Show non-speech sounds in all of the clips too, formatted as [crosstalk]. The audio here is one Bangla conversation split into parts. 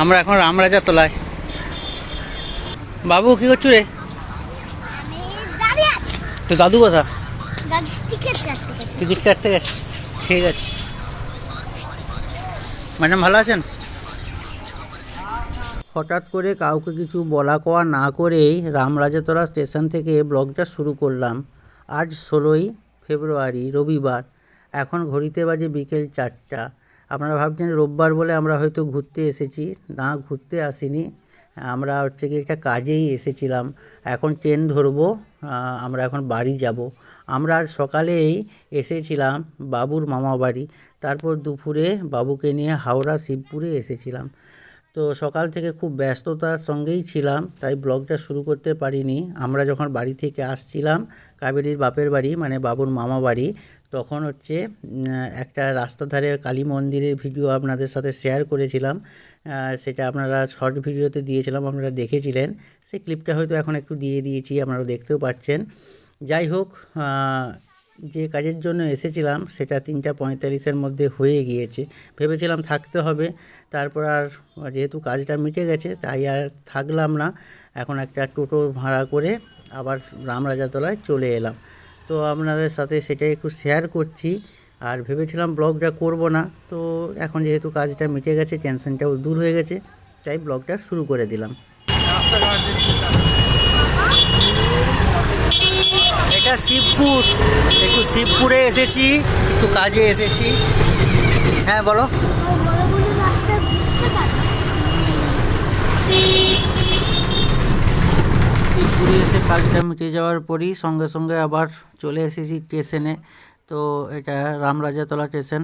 আমরা এখন রামরাজা তোলায়। বাবু, কি করছ রে? তো দাদু কথা টিকিট কাটতে গেছে। ঠিক আছে। ম্যাডাম, ভালো আছেন? হঠাৎ করে কাউকে কিছু বলা কওয়া না করেই রামরাজাতলা স্টেশন থেকে ব্লগটা শুরু করলাম। আজ ষোলোই ফেব্রুয়ারি, রবিবার। এখন ঘড়িতে বাজে বিকেল চারটা। আপনারা ভাবছেন রোববার বলে আমরা হয়তো ঘুরতে এসেছি। না, ঘুরতে আসিনি। আমরা হচ্ছে কি একটা কাজেই এসেছিলাম। এখন ট্রেন ধরবো আমরা এখন বাড়ি যাব। আমরা আজ সকালেই এসেছিলাম বাবুর মামা বাড়ি। তারপর দুপুরে বাবুকে নিয়ে হাওড়া শিবপুরে এসেছিলাম। তো সকাল থেকে খুব ব্যস্ততার সঙ্গেই ছিলাম, তাই ব্লগটা শুরু করতে পারিনি। আমরা যখন বাড়ি থেকে আসছিলাম, কাবেরীর বাপের বাড়ি মানে বাবুর মামা বাড়ি তখন হচ্ছে একটা রাস্তা ধারে কালী মন্দিরের ভিডিও আপনাদের সাথে শেয়ার করেছিলাম। সেটা আপনারা শর্ট ভিডিওতে দিয়েছিলাম, আপনারা দেখেছিলেন। সেই ক্লিপটা হয়তো এখন একটু দিয়ে দিয়েছি আপনারা দেখতেও পাচ্ছেন। যাই হোক যে কাজের জন্য এসেছিলাম, সেটা তিনটা পঁয়তাল্লিশের মধ্যে হয়ে গিয়েছে। ভেবেছিলাম থাকতে হবে, তারপর আর যেহেতু কাজটা মিটে গেছে, তাই আর থাকলাম না। এখন একটা টোটো ভাড়া করে আবার রামরাজাতলায় চলে এলাম। তো আপনাদের সাথে সেটাই একটু শেয়ার করছি। আর ভেবেছিলাম ব্লগটা করব না, তো এখন যেহেতু কাজটা মিটে গেছে টেনশনটাও দূর হয়ে গেছে, তাই ব্লগটা শুরু করে দিলাম। এটা শিবপুর, একটু শিবপুরে এসেছি, একটু কাজে এসেছি। হ্যাঁ বলো। শিবপুরে এসে কাজটা মিটে যাওয়ার পরই সঙ্গে সঙ্গে আবার চলে এসেছি স্টেশনে। তো এটা রামরাজাতলা স্টেশন।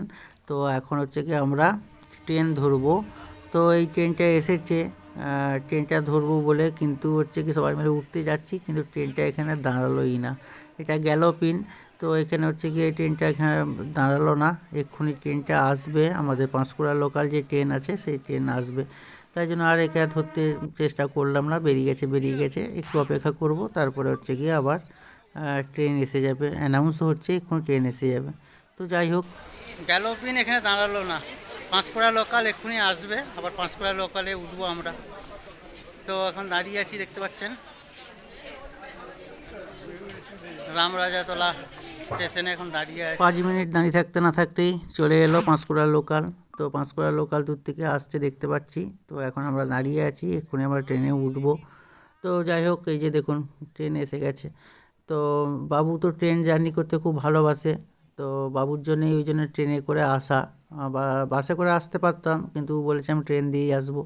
তো এখন হচ্ছে কি আমরা ট্রেন ধরবো। তো এই ট্রেনটা এসেছে। ট্রেনটা ধরবো বলে কিন্তু হচ্ছে কি সবাই মিলে উঠতে যাচ্ছি, কিন্তু ট্রেনটা এখানে দাঁড়ালোই না। এটা গেল পিন। তো এখানে হচ্ছে গিয়ে ট্রেনটা এখানে দাঁড়াল না। এক্ষুনি ট্রেনটা আসবে। আমাদের পাঁশকুড়া লোকাল যে ট্রেন আছে, সেই ট্রেন আসবে। তাই জন্য আর একে ধরতে চেষ্টা করলাম না। বেরিয়ে গেছে বেরিয়ে গেছে। একটু অপেক্ষা করব। তারপরে হচ্ছে গিয়ে আবার ট্রেন এসে যাবে। অ্যানাউন্স হচ্ছে, এক্ষুনি ট্রেন এসে যাবে। তো যাই হোক। গ্যালোপিন এখানে দাঁড়াল না। পাঁশকুড়া লোকাল এক্ষুনি আসবে। আবার পাঁশকুড়া লোকালে উঠবো আমরা। তো এখন দাঁড়িয়ে আছি, দেখতে পাচ্ছেন? রামরাজাতলা স্টেশনে এখন দাঁড়িয়ে আছে। পাঁচ মিনিট দাঁড়িয়ে থাকতে না থাকতেই চলে এলো পাঁশকুড়া লোকাল। তো পাঁশকুড়া লোকাল দূর থেকে আসছে, দেখতে পাচ্ছি। তো এখন আমরা দাঁড়িয়ে আছি, এক্ষুনি আমরা ট্রেনে উঠবো। তো যাই হোক, এই যে দেখুন, ট্রেন এসে গেছে। তো বাবু তো ট্রেন জার্নি করতে খুব ভালোবাসে। তো বাবুর জন্যই ওই জন্য ট্রেনে করে আসা। বা, বাসে করে আসতে পারতাম, কিন্তু বলেছে আমি ট্রেন দিয়েই আসব।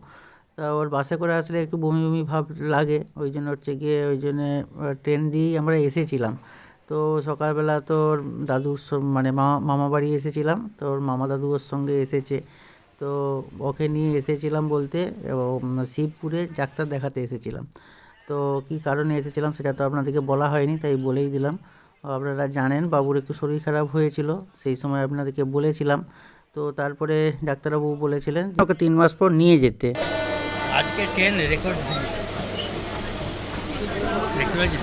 তা ওর বাসে করে আসলে একটু বমি বমি ভাব লাগে, ওই জন্য হচ্ছে গিয়ে ওই জন্যে ট্রেন দিয়েই আমরা এসেছিলাম। তো সকালবেলা তো ওর দাদুর মানে মামা মামা বাড়ি এসেছিলাম, তো ওর মামা দাদু ওর সঙ্গে এসেছে। তো ওকে নিয়ে এসেছিলাম বলতে শিবপুরে ডাক্তার দেখাতে এসেছিলাম। তো কি কারণে এসেছিলাম সেটা তো আপনাদেরকে বলা হয়নি, তাই বলেই দিলাম। আপনারা জানেন বাবুর একটু শরীর খারাপ হয়েছিল, সেই সময় আপনাদেরকে বলেছিলাম। তো তারপরে ডাক্তারবাবু বলেছিলেন ওকে তিন মাস পর নিয়ে যেতে। আজকে ট্রেন রেকর্ড দেখতে পাচ্ছেন?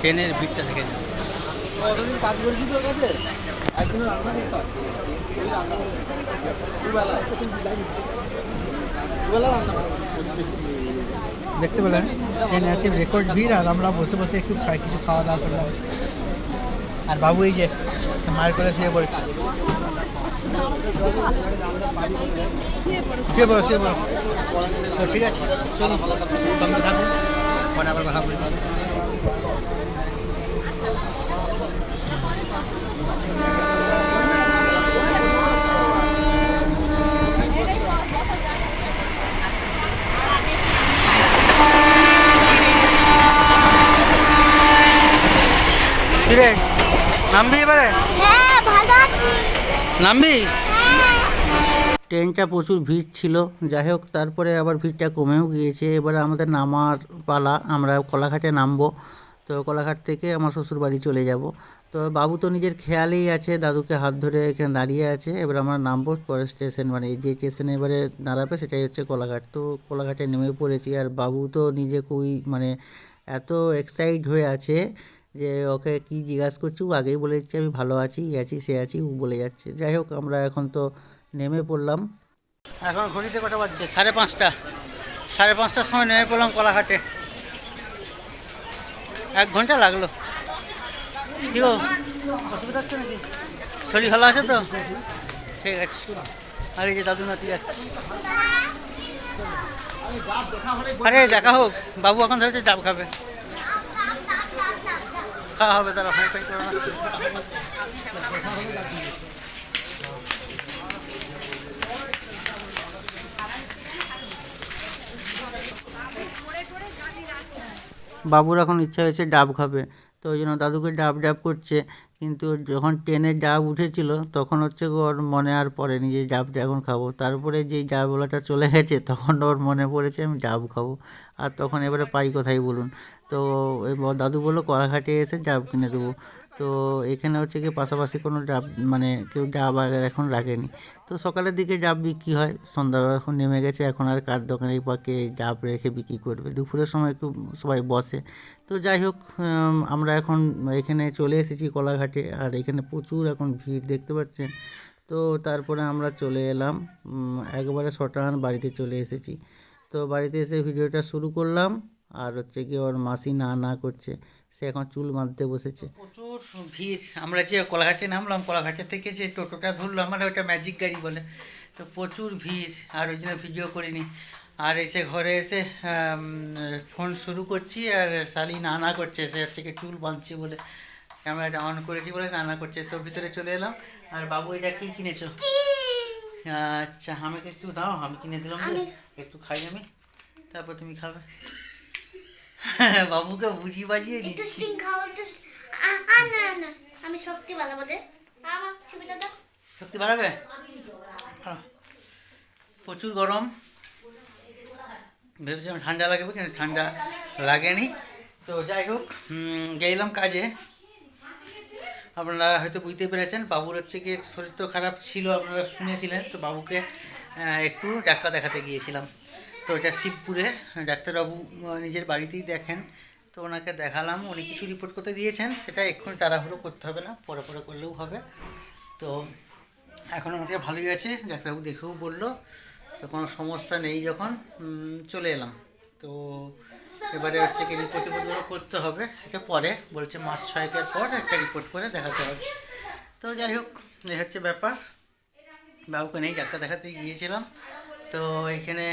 ট্রেনের ভিড়টা দেখে যান দেখতে পেলেন, ট্রেনে আছে রেকর্ড ভিড়, আর আমরা বসে বসে একটু খাই, কিছু খাওয়া দাওয়া করলাম। আর বাবু এই যে, মায়ের করে শুয়ে পড়েছে। শুয়ে পড়ো শুয়ে পড়ো। তো ঠিক আছে চলো তোমরা থাকো পরে আবার কথা বলছি কিরে নামবি এবারে? হ্যাঁ ভালো আছি। নামবি? ট্রেনটা প্রচুর ভিড় ছিল যাই হোক তারপরে আবার ভিড়টা কমেও গিয়েছে। এবারে আমাদের নামার পালা, আমরা কলাঘাটে নামবো, তো কলাঘাট থেকে আমার শ্বশুর বাড়ি চলে যাব। তো বাবু তো নিজের খেয়ালেই আছে, দাদুকে হাত ধরে এখানে দাঁড়িয়ে আছে, এবার আমরা নামবো পরে স্টেশন মানে যে স্টেশনে এবারে দাঁড়াবে সেটাই হচ্ছে কোলাঘাট। তো কোলাঘাটে নেমে পড়েছি, আর বাবু তো নিজে খুবই মানে এত এক্সাইট হয়ে আছে যে ওকে কি জিজ্ঞাসা করছি, ও আগেই বলে দিচ্ছে, আমি ভালো আছি ই আছি, সে আছি, ও বলে যাচ্ছে। যাই হোক আমরা এখন তো নেমে পড়লাম। এখন ঘড়িতে কটা বাজছে? সাড়ে পাঁচটা। সাড়ে পাঁচটার সময় নেমে পড়লাম কলাঘাটে। এক ঘণ্টা লাগল। কি গো? অসুবিধা হচ্ছে নাকি? শরীর ভালো আছে তো? ঠিক আছে। আর এই যে দাদু নাতি যাচ্ছে। আরে দেখা হোক। বাবু এখন ধরেছে ডাব খাবে। খাওয়া হবে তারা ফাই ফাই করে বাবুর এখন ইচ্ছা হয়েছে ডাব খাবে। তো ওই জন্য দাদুকে ডাব ডাব করছে। কিন্তু যখন ট্রেনে ডাব উঠেছিল, তখন হচ্ছে ওর মনে আর পড়েনি যে ডাবটা এখন খাব। তারপরে যেই ডাবওয়ালাটা চলে গেছে, তখন ওর মনে পড়েছে আমি ডাব খাব। আর তখন এবারে পাই কোথায় বলুন? তো দাদু বলল, কলাঘাটে এসে ডাব কিনে দেবো। তো এখানে হচ্ছে কি পাশাপাশি কোনো ডাব মানে কেউ ডাব আগে এখন রাখেনি। তো সকালের দিকে ডাব বিক্রি হয়। সন্ধ্যাবেলা এখন নেমে গেছে। এখন আর কার দোকানে বা কে ডাব রেখে বিক্রি করবে? দুপুরের সময় একটু সবাই বসে। তো যাই হোক আমরা এখন এখানে চলে এসেছি কলাঘাটে, আর এখানে প্রচুর এখন ভিড় দেখতে পাচ্ছেন। তো তারপরে আমরা চলে এলাম একবারে শটান বাড়িতে চলে এসেছি। তো বাড়িতে এসে ভিডিওটা শুরু করলাম, আর হচ্ছে কি ওর মাসি না না করছে, সে এখন চুল বাঁধতে বসেছে। প্রচুর ভিড়, আমরা যে কলাঘাটে নামলাম, কলাঘাটে থেকে যে টোটোটা ধরলাম মানে ওটা ম্যাজিক গাড়ি বলে, তো প্রচুর ভিড়, আর ওই জন্য ভিডিও করিনি। আর এসে ঘরে এসে ফোন শুরু করছি আর শালি না না করছে সে হচ্ছে কি চুল বাঁধছি বলে। ক্যামেরাটা অন করেছি বলে না না করছে তো ভিতরে চলে এলাম। আর বাবু এটা কি কিনেছো? আচ্ছা আমাকে একটু দাও আমি কিনে দিলাম একটু খাই আমি তারপর তুমি খাবে। [laughs] বাবুকে বুঝি বাজিয়ে একটু দিচ্ছি। স্টিং খাও একটু না না আমি ভালো বলে আমার ছবিটা দাও। সত্যি বাড়াবে। প্রচুর গরম। ভেবেছিলাম ঠান্ডা লাগবে কিন্তু ঠান্ডা লাগেনি। তো যাই হোক গেলাম কাজে। আপনারা হয়তো বুঝতে পেরেছেন, বাবুর হচ্ছে কি শরীর তো খারাপ ছিল, আপনারা শুনেছিলেন। তো বাবুকে একটু ডাক্তার দেখাতে গিয়েছিলাম। তো এটা শিবপুরে, ডাক্তারবাবু নিজের বাড়িতেই দেখেন। তো ওনাকে দেখালাম, উনি কিছু রিপোর্ট করতে দিয়েছেন, সেটা এক্ষুনি তাড়াহুড়ো করতে হবে না, পরে পরে করলেও হবে। তো এখন আমাকে ভালোই আছে, ডাক্তারবাবু দেখেও বলল। তো কোনো সমস্যা নেই যখন চলে এলাম। তো এবারে হচ্ছে কি রিপোর্ট করতে হবে, সেটা পরে। বলছে মাস ছয়েকের পর একটা রিপোর্ট করে দেখাতে হবে। তো যাই হোক এই হচ্ছে ব্যাপার। বাবুকে নেই ডাক্তার দেখাতে গিয়েছিলাম। তো এখানে,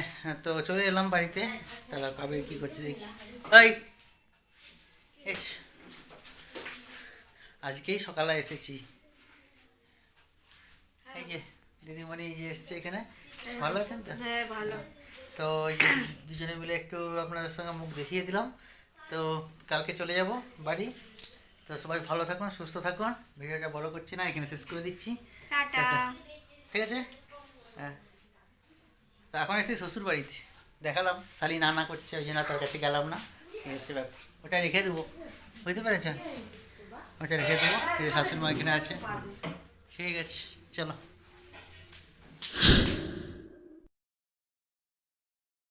তো চলে এলাম বাড়িতে। তারা কবে কী করছে দেখি। ওই এস আজকেই সকালে এসেছি। এই যে দিদিমণি যে এসছে এখানে? ভালো আছেন তো? হ্যাঁ ভালো। তো দুজনে মিলে একটু আপনাদের সঙ্গে মুখ দেখিয়ে দিলাম। তো কালকে চলে যাব বাড়ি। তো সবাই ভালো থাকুন সুস্থ থাকুন। ভিডিওটা বড় করছি না এখানে শেষ করে দিচ্ছি। টাটা। ঠিক আছে? হ্যাঁ। তো এখন এসেছি শ্বশুর বাড়িতে। দেখালাম শালি না না করছে ওই জন্য তার কাছে গেলাম না। এই হচ্ছে ব্যাপার। ওটা রেখে দেবো। বুঝতে পেরেছেন? ওটা রেখে দেবো। শাশুড়ি মা এখানে আছে। ঠিক আছে চলো।